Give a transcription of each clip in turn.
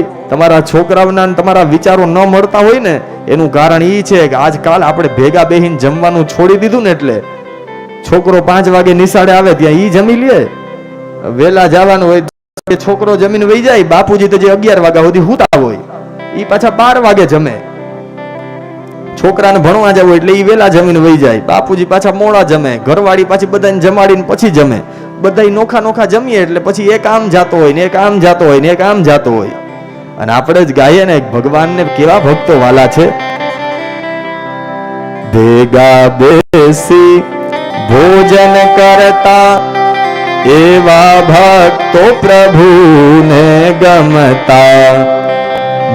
હોય, તમારા છોકરાઓના તમારા વિચારો ન મળતા હોય ને, એનું કારણ એ છે કે આજકાલ આપણે ભેગા બેહીને જમવાનું છોડી દીધું ને એટલે છોકરો પાંચ વાગે નિશાળે આવે ત્યાં એ જમી લે. વેલા જવાનું હોય છોકરો જમીન વહી જાય, બાપુજી તો જે અગિયાર વાગ્યા સુધી હુતા હોય એ પાછા બાર વાગે જમે. છોકરાને ભણવા જવું એટલે ઈ વેલા જમીન વહી જાય, બાપુજી પાછા મોડા જમે, ઘરવાળી પાછી બધાને જમાડીને પછી જમે. બધા નોખા નોખા જમીએ એટલે પછી એક આમ જાતો હોય ને, એક આમ જાતો હોય ને, એક આમ જાતો હોય. અને આપણે જ ગાઈએ ને, ભગવાનને કેવા ભક્તો વાલા છે? ભેગા બેસી ભોજન કરતા એવા ભક્તો પ્રભુને ગમતા.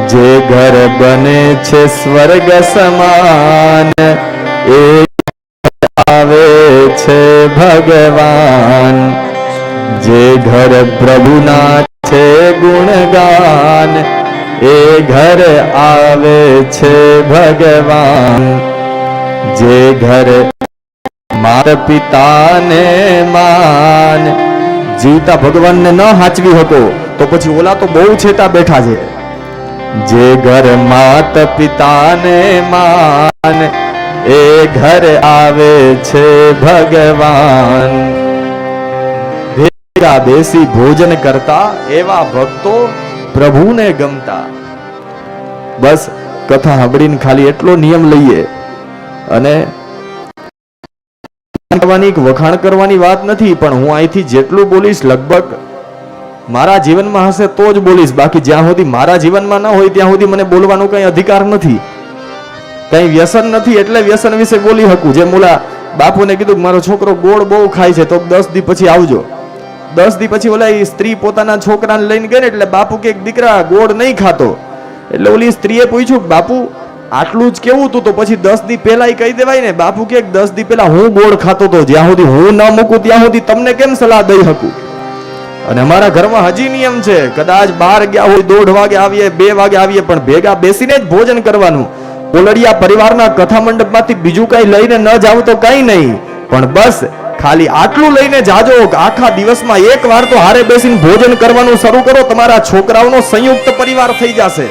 જે ઘર બને છે સ્વર્ગ સમાન, એ આવે છે ભગવાન. જે ઘર પ્રભુના છે ગુણગાન એ ઘર આવે છે ભગવાન. જે ઘર માત પિતાને માન. જીવતા ભગવાનને ન હાચવી હતો, તો પછી ઓલા તો બહુ છેતા બેઠા છે. જે ઘર માત પિતાને માન, એ ઘર આવે છે ભગવાન. ભેગા બેસી ભોજન કરતા એવા ભક્તો પ્રભુને ગમતા. બસ કથા સાંભળીને ખાલી એટલો નિયમ લઈએ અને વખાણ કરવાની વાત નથી, પણ હું અહીંથી જેટલું બોલીશ લગભગ મારા જીવનમાં હશે તો જ બોલીશ. બાકી જ્યાં સુધી મારા જીવનમાં ન હોય ત્યાં સુધી મને બોલવાનો કઈ અધિકાર નથી. કઈ વ્યસન નથી એટલે વ્યસન વિશે બોલી શકું. જે મુલા બાપુને કીધું મારો છોકરો ગોળ બહુ ખાય છે, તો દસ દી પછી આવજો. દસ દી પછી ઓલા એ સ્ત્રી પોતાના છોકરાને લઈને ગઈ ને એટલે બાપુ કે દીકરા ગોળ નહીં ખાતો. એટલે ઓલી સ્ત્રીએ પૂછ્યું બાપુ, આટલું જ કેવું તું? તો પછી દસ દી પહેલા કહી દેવાય ને, બાપુ કે દસ દી પહેલા હું ગોળ ખાતો તો જ્યાં સુધી હું ન મૂકું, ત્યાં સુધી તમને કેમ સલાહ દઈ શકું? અને અમારા ઘરમાં હજી નિયમ છે, કદાચ બાર ગયા હોય, દોઢ વાગે આવીએ, બે વાગે આવીએ, પણ ભેગા બેસીને જ ભોજન કરવાનું. ઓલડિયા પરિવારના કથા મંડપમાંથી બીજું કઈ લઈને ન જાવ તો કઈ નહીં. પણ બસ ખાલી આટલું લઈને જાજો. આખા દિવસમાં એક વાર તો હારે બેસીને ભોજન કરવાનું શરૂ કરો. તમારા છોકરાઓનો સંયુક્ત પરિવાર થઈ જશે.